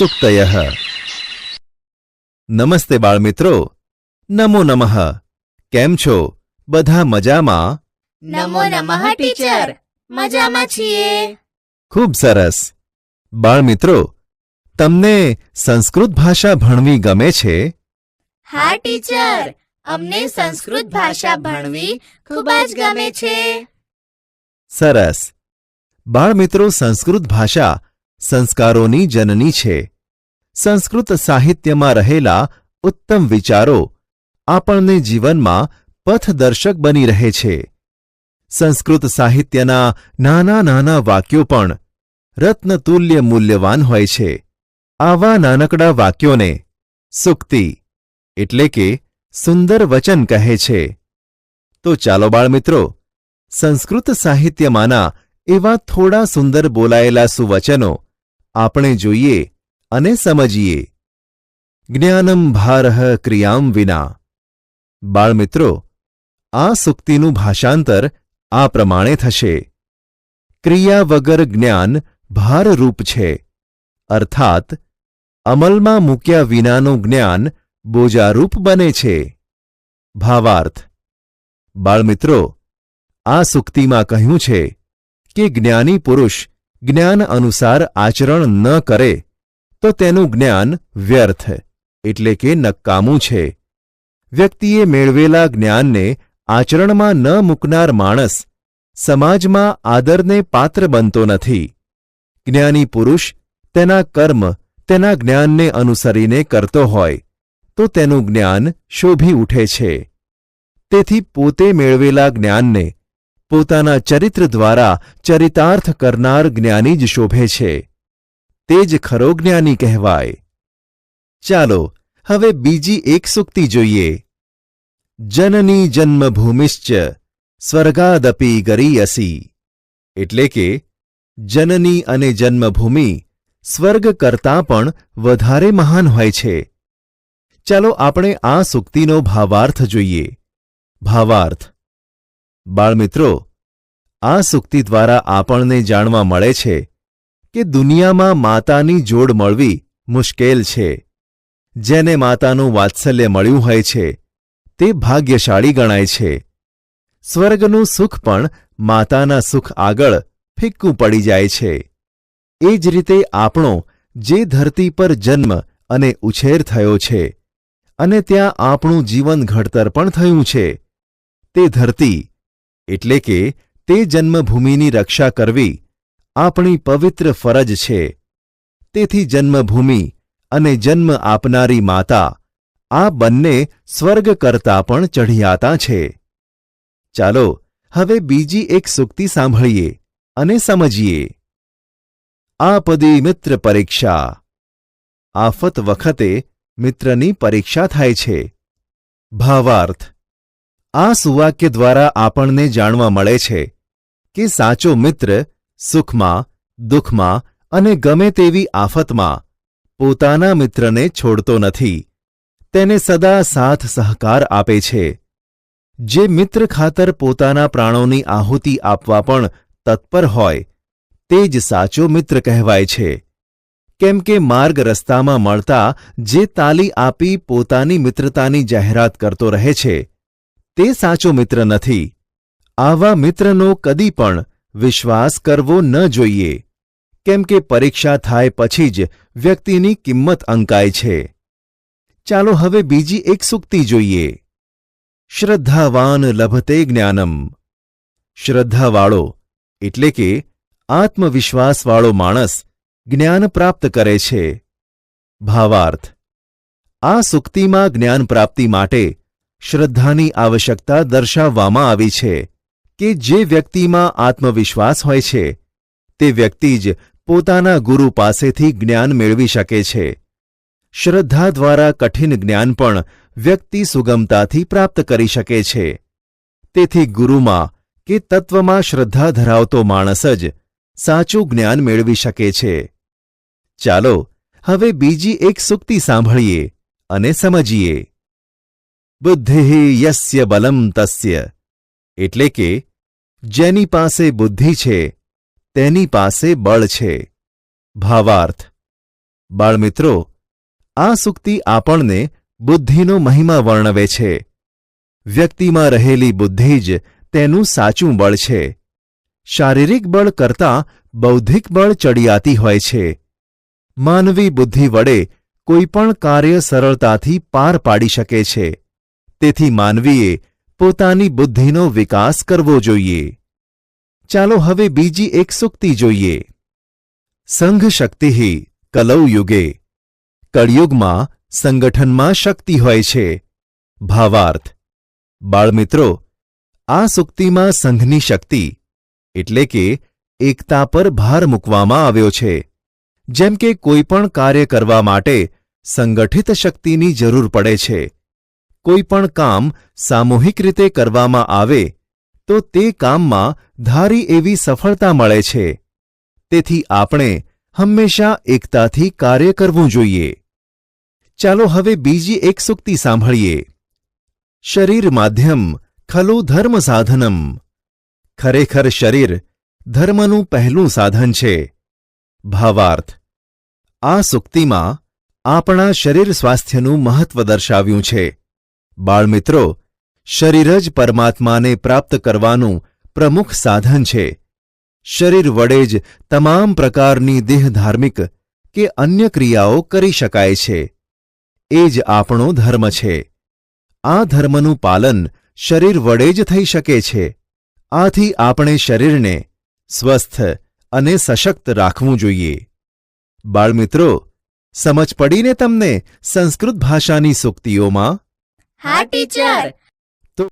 સુક્તય નમસ્તે બાળમિત્રો નમો નમઃ કેમ છો બધા મજામાં નમો નમઃ ટીચર મજામાં છીએ ખૂબ સરસ બાળમિત્રો તમને સંસ્કૃત ભાષા ભણવી ગમે છે હા ટીચર અમને સંસ્કૃત ભાષા ભણવી ખૂબ જ ગમે છે સરસ બાળમિત્રો સંસ્કૃત ભાષા સંસ્કારોની જનની છે. સંસ્કૃત સાહિત્યમાં રહેલા ઉત્તમ વિચારો આપણને જીવનમાં પથદર્શક બની રહે છે. સંસ્કૃત સાહિત્યના નાના નાના વાક્યો પણ રત્નતુલ્ય મૂલ્યવાન હોય છે. આવા નાનકડા વાક્યોને સુક્તિ એટલે કે સુંદર વચન કહે છે. તો ચાલો બાળમિત્રો, સંસ્કૃત સાહિત્યમાંના એવા થોડા સુંદર બોલાયેલા સુવચનો આપણે જોઈએ અને સમજીએ. જ્ઞાનમ ભારહ ક્રિયામ વિના. બાળમિત્રો, આ સુક્તિનું ભાષાંતર આ પ્રમાણે થશે. ક્રિયા વગર જ્ઞાન ભારરૂપ છે. અર્થાત, અમલમાં મૂક્યા વિનાનું જ્ઞાન બોજારૂપ બને છે. ભાવાર્થ, બાળમિત્રો, આ સુક્તિમાં કહ્યું છે કે જ્ઞાની પુરુષ જ્ઞાન અનુસાર આચરણ ન કરે, તો તેનું જ્ઞાન વ્યર્થ, એટલે કે નક્કામું છે. વ્યક્તિએ મેળવેલા જ્ઞાનને આચરણમાં ન મૂકનાર માણસ સમાજમાં આદરને પાત્ર બનતો નથી. જ્ઞાની પુરુષ તેના કર્મ, તેના જ્ઞાનને અનુસરીને કરતો હોય, તો તેનું જ્ઞાન શોભી ઉઠે છે. તેથી પોતે મેળવેલા જ્ઞાનને પોતાના ચરિત્ર દ્વારા ચરિતાર્થ કરનાર જ્ઞાની જ શોભે છે. તે જ ખરો જ્ઞાની કહેવાય. ચાલો, હવે બીજી એક સુક્તિ જોઈએ. જનની જન્મભૂમિશ્ચ, સ્વર્ગાદપી ગરીયસી એટલે કે, જનની અને જન્મભૂમિ સ્વર્ગ કરતાં પણ વધારે મહાન હોય છે. ચાલો આપણે આ સુક્તિનો ભાવાર્થ જોઈએ. ભાવાર્થ. બાળમિત્રો આ સુક્તિ દ્વારા આપણને જાણવા મળે છે કે દુનિયામાં માતાની જોડ મળવી મુશ્કેલ છે. જેને માતાનું વાત્સલ્ય મળ્યું હોય છે, તે ભાગ્યશાળી ગણાય છે. સ્વર્ગનું સુખ પણ માતાના સુખ આગળ ફિક્કું પડી જાય છે. એ જ રીતે આપણો જે ધરતી પર જન્મ અને ઉછેર થયો છે, અને ત્યાં આપણું જીવન ઘડતર પણ થયું છે, તે ધરતી, એટલે કે તે જન્મભૂમિની રક્ષા કરવી આપણી પવિત્ર ફરજ છે. તેથી જન્મભૂમિ અને જન્મ આપનારી માતા આ બંને સ્વર્ગ કરતાં પણ ચઢિયાતા છે. ચાલો હવે બીજી એક સુક્તિ સાંભળીએ અને સમજીએ. આપદી મિત્ર પરીક્ષા. આફત વખતે મિત્રની પરીક્ષા થાય છે. ભાવાર્થ આ સુવાક્ય દ્વારા આપણને જાણવા મળે છે કે સાચો મિત્ર સુખમાં, દુઃખમાં અને ગમે તેવી આફતમાં પોતાના મિત્રને છોડતો નથી. તેને સદા સાથ સહકાર આપે છે. જે મિત્ર ખાતર પોતાના પ્રાણોની આહુતિ આપવા પણ તત્પર હોય, તે જ સાચો મિત્ર કહેવાય છે. કેમ કે માર્ગ રસ્તામાં મળતા જે તાલી આપી પોતાની મિત્રતાની જાહેરાત કરતો રહે છે તે સાચો મિત્ર નથી. આવા મિત્રનો કદી પણ વિશ્વાસ કરવો ન જોઈએ. કેમ કે પરીક્ષા થાય પછી જ વ્યક્તિની કિંમત અંકાય છે. ચાલો હવે બીજી એક સુક્તિ જોઈએ. શ્રદ્ધાવાન લભતે જ્ઞાનમ. શ્રદ્ધાવાળો એટલે કે આત્મવિશ્વાસવાળો માણસ જ્ઞાન પ્રાપ્ત કરે છે. ભાવાર્થ. આ સુક્તિમાં જ્ઞાન પ્રાપ્તિ માટે શ્રદ્ધાની આવશ્યકતા દર્શાવવામાં આવી છે કે જે વ્યક્તિમાં આત્મવિશ્વાસ હોય છે, તે વ્યક્તિ જ પોતાના ગુરુ પાસેથી જ્ઞાન મેળવી શકે છે. શ્રદ્ધા દ્વારા કઠિન જ્ઞાન પણ વ્યક્તિ સુગમતાથી પ્રાપ્ત કરી શકે છે. તેથી ગુરુમાં કે તત્વમાં શ્રદ્ધા ધરાવતો માણસ જ સાચું જ્ઞાન મેળવી શકે છે. ચાલો, હવે બીજી એક સુક્તિ સાંભળીએ અને સમજીએ. બુદ્ધિ યસ્ય બલમ તસ્ય. એટલે કે, જેની પાસે બુદ્ધિ છે, તેની પાસે બળ છે. ભાવાર્થ. બાળમિત્રો, આ સુક્તિ આપણને બુદ્ધિનો મહિમા વર્ણવે છે. વ્યક્તિમાં રહેલી બુદ્ધિ જ તેનું સાચું બળ છે. શારીરિક બળ કરતાં બૌદ્ધિક બળ ચડિયાતી હોય છે. માનવી બુદ્ધિ વડે કોઈપણ કાર્ય સરળતાથી પાર પાડી શકે છે. તેથી માનવીએ પોતાની બુદ્ધિનો વિકાસ કરવો જોઈએ. ચાલો હવે બીજી એક સુક્તિ જોઈએ. સંઘ શક્તિ કલૌ યુગે. કળિયુગમાં સંગઠનમાં શક્તિ હોય છે. ભાવાર્થ. બાળમિત્રો, આ સુક્તિમાં સંઘની શક્તિ, એટલે કે એકતા પર ભાર મૂકવામાં આવ્યો છે. જેમ કે કોઈપણ કાર્ય કરવા માટે સંગઠિત શક્તિની જરૂર પડે છે. કોઈપણ કામ સામૂહિક રીતે કરવામાં આવે, તો તે કામમાં ધારી એવી સફળતા મળે છે. તેથી આપણે હંમેશા એકતાથી કાર્ય કરવું જોઈએ. ચાલો હવે બીજી એક સુક્તિ સાંભળીએ. શરીર માધ્યમ ખલુ ધર્મ સાધનમ. ખરેખર શરીર ધર્મનું પહેલું સાધન છે. ભાવાર્થ. આ સુક્તિમાં આપણા શરીર સ્વાસ્થ્યનું મહત્વ દર્શાવ્યું છે. બાળમિત્રો, શરીર જ પરમાત્માને પ્રાપ્ત કરવાનું પ્રમુખ સાધન છે. શરીર વડે જ તમામ પ્રકારની દેહ ધાર્મિક કે અન્ય ક્રિયાઓ કરી શકાય છે. એ જ આપણો ધર્મ છે. આ ધર્મનું પાલન શરીર વડે જ થઈ શકે છે. આથી આપણે શરીરને સ્વસ્થ અને સશક્ત રાખવું જોઈએ. બાળમિત્રો, સમજ પડીને તમને સંસ્કૃત ભાષાની સુક્તિઓમાં Hi teacher,